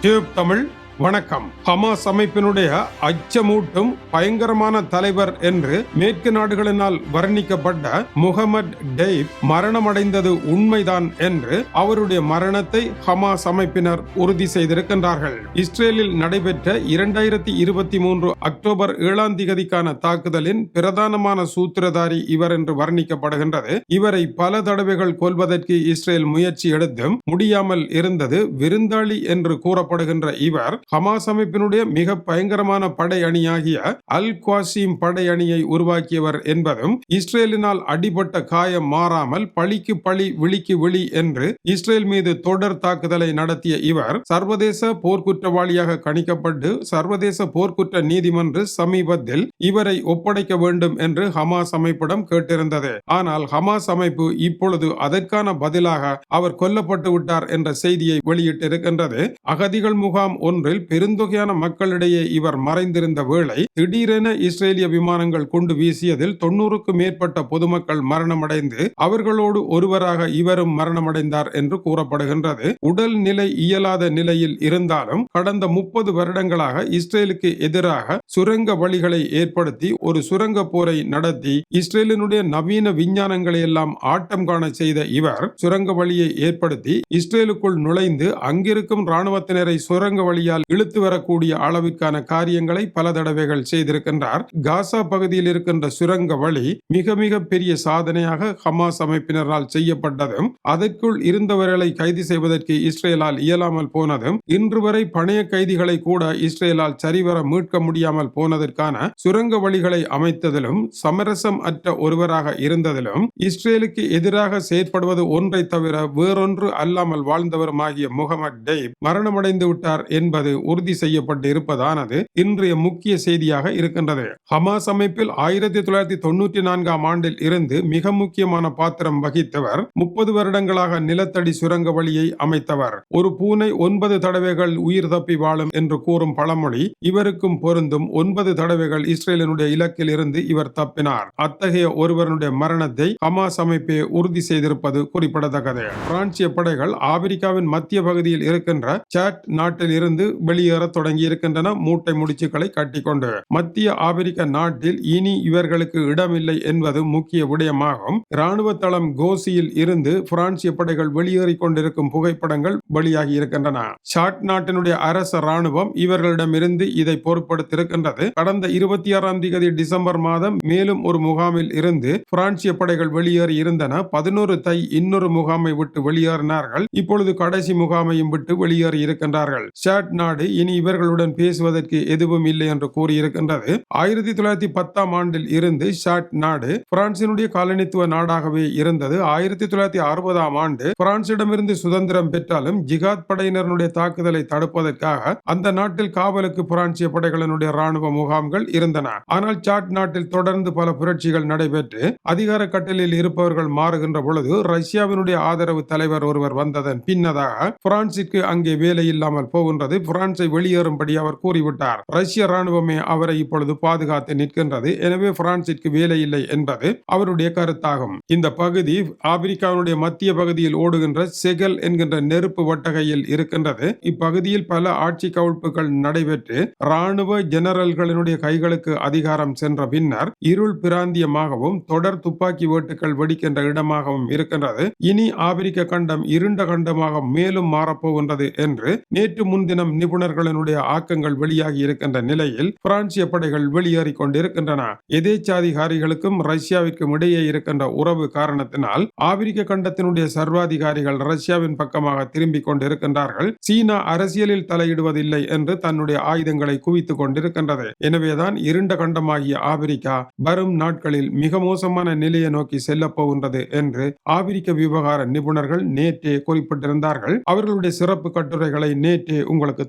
Tube Tamil வணக்கம். Hamas அமைப்பினுடைய அச்சமூட்டும் பயங்கரமான தலைவர் என்று மேற்கு நாடுகளினால் வர்ணிக்கப்பட்ட முகமது டெய்ப் மரணமடைந்தது உண்மைதான் என்று அவருடைய மரணத்தை ஹமாஸ் அமைப்பினர் உறுதி செய்திருக்கின்றார்கள். இஸ்ரேலில் நடைபெற்ற இரண்டாயிரத்தி இருபத்தி மூன்று அக்டோபர் ஏழாம் திகதிக்கான தாக்குதலின் பிரதானமான சூத்திரதாரி இவர் என்று வர்ணிக்கப்படுகின்றது. இவரை பல தடவைகள் கொல்வதற்கு இஸ்ரேல் முயற்சி எடுத்தும் முடியாமல் இருந்தது விருந்தாளி என்று கூறப்படுகின்ற இவர் ஹமாஸ் அமைப்பினுடைய மிக பயங்கரமான படை அணியாகிய அல் குவாசிம் படை அணியை உருவாக்கியவர் என்பதும் இஸ்ரேலினால் அடிபட்ட காயம் மாறாமல் பழிக்கு பழி விழிக்கு விழி என்று இஸ்ரேல் மீது தொடர் தாக்குதலை நடத்திய இவர் சர்வதேச போர்க்குற்றவாளியாக கணிக்கப்பட்டு சர்வதேச போர்க்குற்ற நீதிமன்ற சமீபத்தில் இவரை ஒப்படைக்க வேண்டும் என்று ஹமாஸ் அமைப்பிடம் கேட்டிருந்தது. ஆனால் ஹமாஸ் அமைப்பு இப்பொழுது அதற்கான பதிலாக அவர் கொல்லப்பட்டு விட்டார் என்ற செய்தியை வெளியிட்டிருக்கின்றது. அகதிகள் முகாம் ஒன்றில் பெருந்தொகையான மக்களிடையே இவர் மறைந்திருந்த வேளை திடீரென இஸ்ரேலிய விமானங்கள் கொண்டு வீசியதில் தொன்னூறுக்கும் மேற்பட்ட பொதுமக்கள் மரணமடைந்து அவர்களோடு ஒருவராக இவரும் மரணமடைந்தார் என்று கூறப்படுகின்றது. உடல் நிலை இயலாத நிலையில் இருந்தாலும் கடந்த முப்பது வருடங்களாக இஸ்ரேலுக்கு எதிராக சுரங்க வழிகளை ஏற்படுத்தி ஒரு சுரங்க போரை நடத்தி இஸ்ரேலினுடைய நவீன விஞ்ஞானங்களை எல்லாம் ஆட்டம் காண செய்த இவர் சுரங்க வழியை ஏற்படுத்தி இஸ்ரேலுக்குள் நுழைந்து அங்கிருக்கும் ராணுவத்தினரை சுரங்க வழியால் இழுத்து வரக்கூடிய அளவிற்கான காரியங்களை பல தடவைகள் செய்திருக்கின்றார். காசா பகுதியில் இருக்கின்ற சுரங்க வழி மிக மிக பெரிய சாதனையாக ஹமாஸ் அமைப்பினரால் செய்யப்பட்டதும் அதற்குள் இருந்தவர்களை கைது செய்வதற்கு இஸ்ரேலால் இயலாமல் போனதும் இன்று வரை பணைய கைதிகளை கூட இஸ்ரேலால் சரிவர மீட்க முடியாமல் போனதற்கான சுரங்க வழிகளை அமைத்ததிலும் சமரசம் அற்ற ஒருவராக இருந்ததிலும் இஸ்ரேலுக்கு எதிராக செயற்படுவது ஒன்றை தவிர வேறொன்று அல்லாமல் வாழ்ந்தவருமாகிய முகமது டெய்ப் மரணமடைந்து விட்டார் என்பது உறுதி செய்யப்பட்டு இருப்பதானது இன்றைய முக்கிய செய்தியாக இருக்கின்றது. ஹமாஸ் அமைப்பில் ஆயிரத்தி தொள்ளாயிரத்தி தொண்ணூற்றி நான்காம் ஆண்டில் இருந்து மிக முக்கியமான பாத்திரம் வகித்தவர் முப்பது வருடங்களாக நிலத்தடி சுரங்க வழியை அமைத்தவர் ஒரு பூனை ஒன்பது தடவைகள் உயிர் தப்பி வாழும் என்று கூறும் பழமொழி இவருக்கும் பொருந்தும் ஒன்பது தடவைகள் இஸ்ரேலினுடைய இலக்கில் இருந்து இவர் தப்பினார். அத்தகைய ஒருவருடைய மரணத்தை ஹமாஸ் அமைப்பே உறுதி செய்திருப்பது குறிப்பிடத்தக்கது. பிரான்சிய படைகள் ஆப்பிரிக்காவின் மத்திய பகுதியில் இருக்கின்ற சாட் நாட்டில் இருந்து வெளியேற தொடங்கியிருக்கின்றன. மூட்டை முடிச்சுக்களை கட்டிக்கொண்டு மத்திய ஆப்பிரிக்க நாட்டில் இனி இவர்களுக்கு இடமில்லை என்பது முக்கிய விடயமாகும். இராணுவ தளம் கோசியில் இருந்து பிரான்சிய படைகள் வெளியேறிக் கொண்டிருக்கும் புகைப்படங்கள் வெளியாகி இருக்கின்றன. ஷாட் நாட்டினுடைய அரச ராணுவம் இவர்களிடமிருந்து இதை பொருட்படுத்தியிருக்கின்றது. கடந்த இருபத்தி ஆறாம் தேதி டிசம்பர் மாதம் மேலும் ஒரு முகாமில் இருந்து பிரான்சிய படைகள் வெளியேறி இருந்தன. பதினோரு தை இன்னொரு முகாமை விட்டு வெளியேறினார்கள். இப்பொழுது கடைசி முகாமையும் விட்டு வெளியேறி இருக்கின்றார்கள். ஷாட் நாடு இனி இவர்களுடன் பேசுவதற்கு எதுவும் இல்லை என்று கூறியிருக்கின்றது. ஆயிரத்தி தொள்ளாயிரத்தி பத்தாம் ஆண்டில் இருந்து ஷாட் நாடு பிரான்சினுடைய காலனித்துவ நாடாகவே இருந்தது. ஆயிரத்தி தொள்ளாயிரத்தி அறுபதாம் ஆண்டு பிரான்சிடமிருந்து சுதந்திரம் பெற்றாலும் ஜிகாத் படையினருடைய தாக்குதலை தடுப்பதற்காக அந்த நாட்டில் காவலுக்கு பிரான்சிய படைகளினுடைய ராணுவ முகாம்கள் இருந்தன. ஆனால் சாட் நாட்டில் தொடர்ந்து பல புரட்சிகள் நடைபெற்று அதிகார கட்டலில் இருப்பவர்கள் மாறுகின்ற பொழுது ரஷ்யாவினுடைய ஆதரவு தலைவர் ஒருவர் வந்ததன் பின்னதாக பிரான்சிற்கு அங்கே வேலை இல்லாமல் போகின்றது. பிரான்சை வெளியேறும்படி அவர் கூறிவிட்டார். ரஷ்ய ராணுவமே அவரை இப்பொழுது பாதுகாத்து நிற்கின்றது. எனவே பிரான்சிற்கு வேலை இல்லை என்பது அவருடைய கருத்தாகும். இந்த பகுதி ஆப்பிரிக்காவினுடைய மத்திய பகுதியில் ஓடுகின்ற செகல் என்கின்ற நெருப்பு வட்டகையில் இருக்கின்றது. இப்பகுதியில் பல ஆட்சி கவிழ்ப்புகள் நடைபெற்று ராணுவ ஜெனரல்களினுடைய கைகளுக்கு அதிகாரம் சென்ற பின்னர் இருள் பிராந்தியமாகவும் தொடர் துப்பாக்கி வேட்டுகள் வெடிக்கின்ற இடமாகவும் இருக்கின்றது. இனி ஆப்பிரிக்க கண்டம் இருண்ட கண்டமாக மேலும் மாறப்போகின்றது என்று நேற்று முன்தினம் நிபுணர்களினுடைய ஆக்கங்கள் வெளியாகி இருக்கின்ற நிலையில் பிரான்சிய படைகள் வெளியேறிக் கொண்டிருக்கின்றன. எதேச்சாதிகாரிகளுக்கும் ரஷ்யாவிற்கும் இடையே இருக்கின்ற உறவு காரணத்தினால் ஆப்பிரிக்க கண்டத்தினுடைய சர்வாதிகாரிகள் ரஷ்யாவின் பக்கமாக திரும்பிக் கொண்டிருக்கின்றார்கள். சீனா அரசியலில் தலையிடுவதில்லை என்று தன்னுடைய ஆயுதங்களை குவித்துக் கொண்டிருக்கின்றது. எனவேதான் இருண்ட கண்டமாகிய ஆப்பிரிக்கா வரும் நாட்களில் மிக மோசமான நிலையை நோக்கி செல்லப் போகின்றது என்று ஆப்பிரிக்க விவகார நிபுணர்கள் நேற்றே குறிப்பிட்டிருந்தார்கள். அவர்களுடைய சிறப்பு கட்டுரைகளை நேற்றே உங்களுக்கு